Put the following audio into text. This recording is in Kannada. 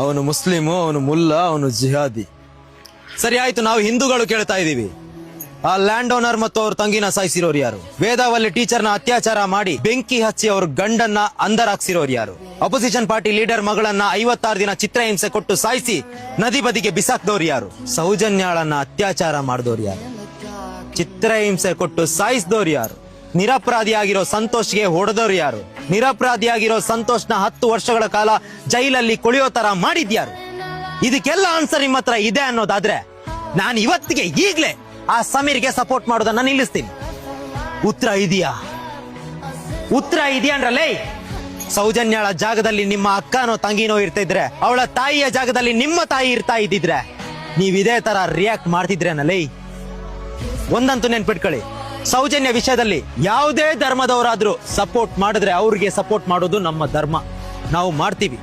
ಅವನು ಮುಸ್ಲಿಮು, ಅವನು ಮುಲ್ಲಾ, ಅವನು ಜಿಹಾದಿ. ಸರಿ, ಆಯ್ತು, ನಾವು ಹಿಂದೂಗಳು ಕೇಳ್ತಾ ಇದೀವಿ ಆ ಲ್ಯಾಂಡ್ ಓನರ್ ಮತ್ತು ಅವ್ರ ತಂಗಿನ ಸಾಯಿಸಿರೋರು ಯಾರು? ವೇದಾವಲ್ಲಿ ಟೀಚರ್ನ ಅತ್ಯಾಚಾರ ಮಾಡಿ ಬೆಂಕಿ ಹಚ್ಚಿ ಅವ್ರ ಗಂಡನ್ನ ಅಂದರಾಕ್ಸಿರೋರು ಯಾರು? ಅಪೋಸಿಷನ್ ಪಾರ್ಟಿ ಲೀಡರ್ ಮಗಳನ್ನ ಐವತ್ತಾರು ದಿನ ಚಿತ್ರಹಿಂಸೆ ಕೊಟ್ಟು ಸಾಯಿಸಿ ನದಿ ಬದಿಗೆ ಬಿಸಾಕ್ದವ್ರು ಯಾರು? ಸೌಜನ್ಯಾಳನ್ನ ಅತ್ಯಾಚಾರ ಮಾಡಿದವ್ರು ಯಾರು? ಚಿತ್ರಹಿಂಸೆ ಕೊಟ್ಟು ಸಾಯಿಸಿದವ್ರು ಯಾರು? ನಿರಪರಾಧಿಯಾಗಿರೋ ಸಂತೋಷ್ಗೆ ಹೊಡೆದವ್ರು ಯಾರು? ನಿರಪರಾಧಿಯಾಗಿರೋ ಸಂತೋಷ್ನ ಹತ್ತು ವರ್ಷಗಳ ಕಾಲ ಜೈಲಲ್ಲಿ ಕುಳಿಯೋ ತರ ಮಾಡಿದ್ಯಾರು? ಇದಕ್ಕೆಲ್ಲ ಆನ್ಸರ್ ನಿಮ್ಮ ಹತ್ರ ಇದೆ ಅನ್ನೋದಾದ್ರೆ ನಾನು ಇವತ್ತಿಗೆ ಈಗ್ಲೇ ಆ ಸಮೀರ್ಗೆ ಸಪೋರ್ಟ್ ಮಾಡೋದನ್ನ ನಿಲ್ಲಿಸ್ತೀನಿ. ಉತ್ತರ ಇದೆಯಾ? ಉತ್ತರ ಲೈ, ಸೌಜನ್ಯಳ ಜಾಗದಲ್ಲಿ ನಿಮ್ಮ ಅಕ್ಕನೋ ತಂಗಿನೋ ಇರ್ತಿದ್ರೆ, ಅವಳ ತಾಯಿಯ ಜಾಗದಲ್ಲಿ ನಿಮ್ಮ ತಾಯಿ ಇರ್ತಾ ಇದ್ದಿದ್ರೆ, ನೀವ್ ಇದೇ ತರ ರಿಯಾಕ್ಟ್ ಮಾಡ್ತಿದ್ರೇನಲ್ಲೇ ಒಂದಂತೂ ನೆನ್ಪಿಟ್ಕೊಳ್ಳಿ. ಸೌಜನ್ಯ ವಿಷಯದಲ್ಲಿ ಯಾವುದೇ ಧರ್ಮದವರಾದ್ರೂ ಸಪೋರ್ಟ್ ಮಾಡಿದ್ರೆ ಅವ್ರಿಗೆ ಸಪೋರ್ಟ್ ಮಾಡೋದು ನಮ್ಮ ಧರ್ಮ. ನಾವು ಮಾಡ್ತೀವಿ.